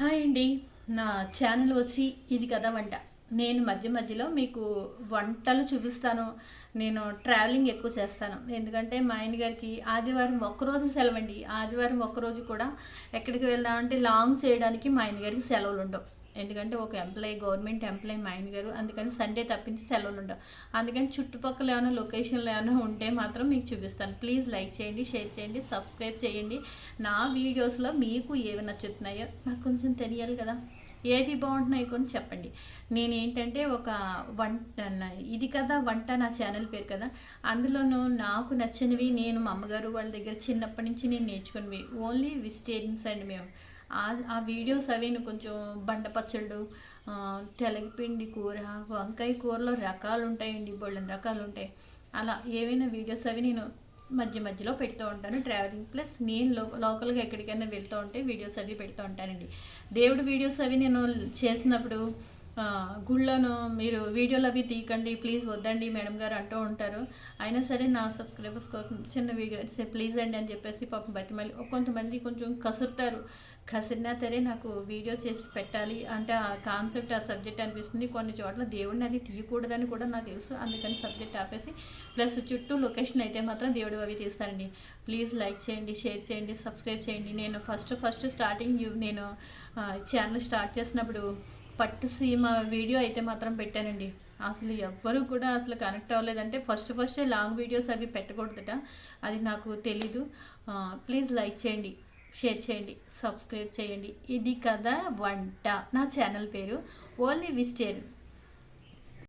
Hi అండి. నా channel వచ్చి ఇది కదా వంట. నేను మధ్య మధ్యలో మీకు వంటలు చూపిస్తాను. నేను ట్రావెలింగ్ ఎక్కువ చేస్తాను. ఎందుకంటే మా ఆయన గారికి ఆదివారం ఒక్కరోజు సెలవండి. ఆదివారం ఒక్కరోజు కూడా ఎక్కడికి వెళ్దామంటే లాంగ్ చేయడానికి మా ఆయన గారికి సెలవులు ఉండవు ఎందుకంటే ఒక ఎంప్లాయీ గవర్నమెంట్ ఎంప్లాయీ మా ఆయన గారు. అందుకని సండే తప్పించి సెలవులు ఉండవు. అందుకని చుట్టుపక్కల ఏమైనా లొకేషన్లు ఏమైనా ఉంటే మాత్రం మీకు చూపిస్తాను. ప్లీజ్ లైక్ చేయండి షేర్ చేయండి సబ్స్క్రైబ్ చేయండి. నా వీడియోస్లో మీకు ఏవి నచ్చుతున్నాయో నాకు కొంచెం తెలియాలి కదా. ఏవి బాగుంటున్నాయి కొంచెం చెప్పండి. నేను ఏంటంటే ఒక వంట ఇది కదా వంట నా ఛానల్ పేరు కదా. అందులోనూ నాకు నచ్చినవి నేను మా అమ్మగారు వాళ్ళ దగ్గర చిన్నప్పటి నుంచి నేను నేర్చుకున్నవి. ఓన్లీ వెజిటేరియన్స్ అండి మేము. ఆ వీడియోస్ అవి నేను కొంచెం బండ పచ్చళ్ళు తెలగపిండి కూర వంకాయ కూరలో రకాలు ఉంటాయండి బోళ్ళని రకాలు ఉంటాయి అలా ఏవైనా వీడియోస్ అవి నేను మధ్య మధ్యలో పెడుతూ ఉంటాను. ట్రావెలింగ్ ప్లస్ నేను లో లోకల్గా ఎక్కడికైనా వెళ్తూ ఉంటే వీడియోస్ అవి పెడుతూ ఉంటానండి. దేవుడు వీడియోస్ అవి నేను చేసినప్పుడు గుళ్ళను మీరు వీడియోలు అవి తీయకండి ప్లీజ్ వద్దండి మేడం గారు అంటూ ఉంటారు. అయినా సరే నా సబ్స్క్రైబర్స్ కోసం చిన్న వీడియో అయితే ప్లీజ్ అండి అని చెప్పేసి పాపం బతిమాలి కొంతమంది కొంచెం కసురుతారు. కసిరినా సరే నాకు వీడియో చేసి పెట్టాలి అంటే ఆ కాన్సెప్ట్ ఆ సబ్జెక్ట్ అనిపిస్తుంది. కొన్ని చోట్ల దేవుడిని అది తీయకూడదని కూడా నాకు తెలుసు. అందుకని సబ్జెక్ట్ ఆపేసి ప్లస్ చుట్టూ లొకేషన్ అయితే మాత్రం దేవుడు అవి తీస్తానండి ప్లీజ్ లైక్ చేయండి షేర్ చేయండి సబ్స్క్రైబ్ చేయండి. నేను ఫస్ట్ ఫస్ట్ స్టార్టింగ్ నేను ఛానల్ స్టార్ట్ చేసినప్పుడు పట్టు సీమ వీడియో అయితే మాత్రం పెట్టానండి. అసలు ఎవ్వరు కూడా అసలు కనెక్ట్ అవ్వలేదంటే ఫస్ట్ ఫస్టే లాంగ్ వీడియోస్ అవి పెట్టకూడదట. అది నాకు తెలీదు. ప్లీజ్ లైక్ చేయండి షేర్ చేయండి సబ్స్క్రైబ్ చేయండి. ఇది కదా వంట. నా ఛానల్ పేరు ఓన్లీ విజిటేరియన్